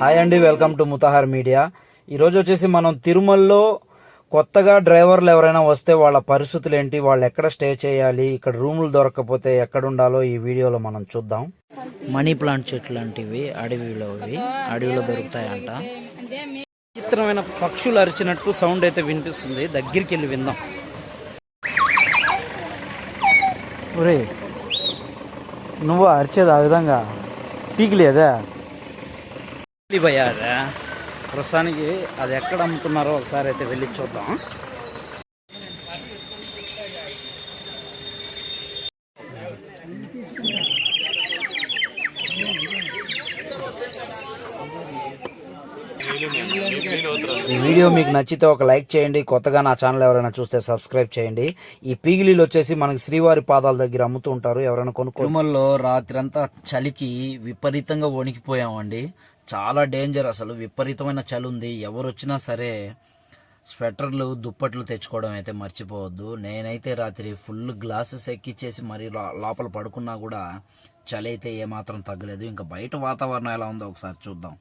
Hi అండి welcome to ముతాహార్ media. ఈరోజు వచ్చేసి మనం తిరుమలలో కొత్తగా డ్రైవర్లు ఎవరైనా వస్తే వాళ్ళ పరిస్థితులు ఏంటి వాళ్ళు ఎక్కడ స్టే చేయాలి ఇక్కడ రూములు దొరకకపోతే ఎక్కడ ఉండాలో ఈ వీడియోలో మనం చూద్దాం. మనీ ప్లాంట్ చెట్లు లాంటివి అడవిలో ఇవి అడవిలో దొరుకుతాయంట. చిత్రమైన పక్షులు అరిచినట్టు సౌండ్ అయితే వినిపిస్తుంది. దగ్గరికి వెళ్ళి విందాం. ఒరే నువ్వు అరిచేది ఆ విధంగా పీకిలేదా? భయ్యా ప్రస్తుతానికి అది ఎక్కడ అమ్ముతున్నారో ఒకసారి అయితే వెళ్ళి చూద్దాం. ఈ వీడియో మీకు నచ్చితే ఒక లైక్ చేయండి. కొత్తగా నా ఛానల్ ఎవరైనా చూస్తే సబ్స్క్రైబ్ చేయండి. ఈ పీగిలీలు వచ్చేసి మనకి శ్రీవారి పాదాల దగ్గర అమ్ముతూ ఉంటారు. ఎవరైనా కొనుక్కో తిరుమలలో రాత్రంతా చలికి విపరీతంగా వణికిపోయామండి. చాలా డేంజర్ అసలు. విపరీతమైన చలి ఉంది ఎవరు వచ్చినా సరే స్వెటర్లు దుప్పట్లు తెచ్చుకోవడం అయితే మర్చిపోవద్దు. నేనైతే రాత్రి ఫుల్ గ్లాసెస్ ఎక్కిచ్చేసి మరి లో- లోపల పడుకున్నా కూడా చలి అయితే ఏమాత్రం తగ్గలేదు. ఇంకా బయట వాతావరణం ఎలా ఉందో ఒకసారి చూద్దాం.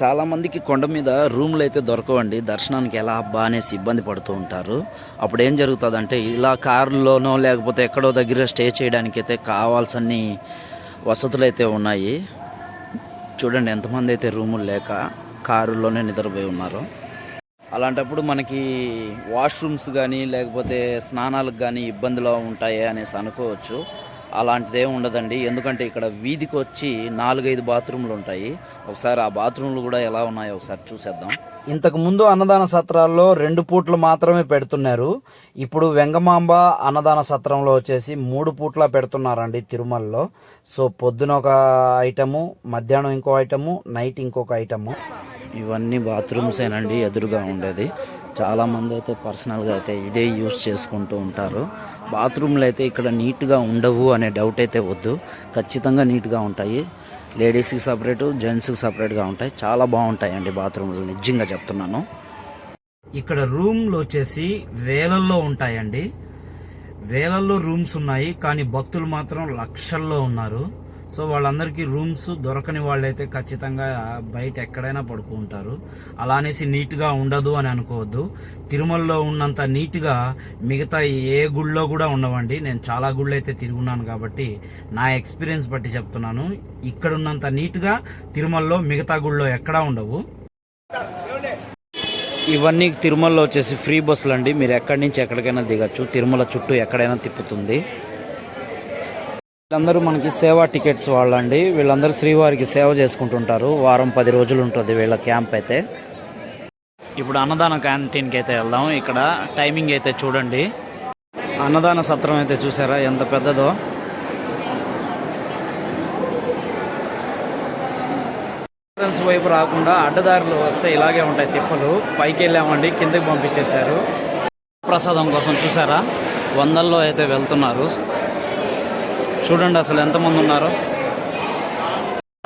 చాలా మందికి కొండ మీద రూమ్లు అయితే దొరకవండి. దర్శనానికి ఎలా అబ్బా అనేసి ఇబ్బంది పడుతూ ఉంటారు. అప్పుడు ఏం జరుగుతుందంటే ఇలా కారులోనో లేకపోతే ఎక్కడో దగ్గర స్టే చేయడానికి అయితే కావాల్సన్ని వసతులు అయితే ఉన్నాయి. చూడండి ఎంతమంది అయితే రూములు లేక కారులోనే నిద్రపోయి ఉన్నారు. అలాంటప్పుడు మనకి వాష్రూమ్స్ కానీ లేకపోతే స్నానాలకు కానీ ఇబ్బందిలో ఉంటాయి అనేసి అనుకోవచ్చు. అలాంటిదే ఉండదండి. ఎందుకంటే ఇక్కడ వీధికి వచ్చి నాలుగైదు బాత్రూమ్లు ఉంటాయి. ఒకసారి ఆ బాత్రూమ్లు కూడా ఎలా ఉన్నాయో ఒకసారి చూసేద్దాం. ఇంతకు ముందు అన్నదాన సత్రాల్లో రెండు పూట్లు మాత్రమే పెడుతున్నారు. ఇప్పుడు వెంగమాంబ అన్నదాన సత్రంలో వచ్చేసి మూడు పూట్ల పెడుతున్నారండి తిరుమలలో. సో పొద్దున ఒక ఐటము మధ్యాహ్నం ఇంకో ఐటము నైట్ ఇంకొక ఐటము. ఇవన్నీ బాత్రూమ్స్ ఏనండి ఎదురుగా ఉండేది. చాలా మంది అయితే పర్సనల్గా అయితే ఇదే యూస్ చేసుకుంటూ ఉంటారు. బాత్రూమ్లు అయితే ఇక్కడ నీట్గా ఉండవు అనే డౌట్ అయితే వద్దు. ఖచ్చితంగా నీట్గా ఉంటాయి. లేడీస్కి సపరేట్ జెంట్స్కి సపరేట్గా ఉంటాయి. చాలా బాగుంటాయండి బాత్రూమ్లు నిజంగా చెప్తున్నాను. ఇక్కడ రూమ్లు వచ్చేసి వేలల్లో ఉంటాయండి. వేలల్లో రూమ్స్ ఉన్నాయి కానీ భక్తులు మాత్రం లక్షల్లో ఉన్నారు. సో వాళ్ళందరికీ రూమ్స్ దొరకని వాళ్ళైతే ఖచ్చితంగా బయట ఎక్కడైనా పడుకుంటారు అలా అనేసి నీట్గా ఉండదు అని అనుకోవద్దు. తిరుమలలో ఉన్నంత నీట్గా మిగతా ఏ గుళ్ళో కూడా ఉండవండి. నేను చాలా గుళ్ళు అయితే తిరుగున్నాను కాబట్టి నా ఎక్స్పీరియన్స్ బట్టి చెప్తున్నాను. ఇక్కడ ఉన్నంత నీట్గా తిరుమలలో మిగతా గుళ్ళో ఎక్కడా ఉండవు. ఇవన్నీ తిరుమలలో వచ్చేసి ఫ్రీ బస్సులు అండి మీరు ఎక్కడి నుంచి ఎక్కడికైనా దిగచ్చు. తిరుమల చుట్టూ ఎక్కడైనా తిప్పుతుంది. వీళ్ళందరూ మనకి సేవా టికెట్స్ వాళ్ళండి. వీళ్ళందరూ శ్రీవారికి సేవ చేసుకుంటుంటారు. వారం పది రోజులు ఉంటుంది వీళ్ళ క్యాంప్ అయితే. ఇప్పుడు అన్నదాన క్యాంటీన్కి అయితే వెళ్దాం. ఇక్కడ టైమింగ్ అయితే చూడండి. అన్నదాన సత్రం అయితే చూసారా? ఎంత పెద్దదో. ఎంట్రన్స్ వైపు రాకుండా అడ్డదారులు వస్తే ఇలాగే ఉంటాయి తిప్పలు. పైకి వెళ్ళామండి. కిందకి పంపించేశారు. ప్రసాదం కోసం చూసారా? వందల్లో అయితే వెళ్తున్నారు. చూడండి అసలు ఎంతమంది ఉన్నారు.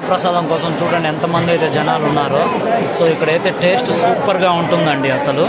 ప్రసాదం కోసం చూడండి ఎంతమంది అయితే జనాలు ఉన్నారో. సో ఇక్కడైతే టేస్ట్ సూపర్గా ఉంటుందండి అసలు.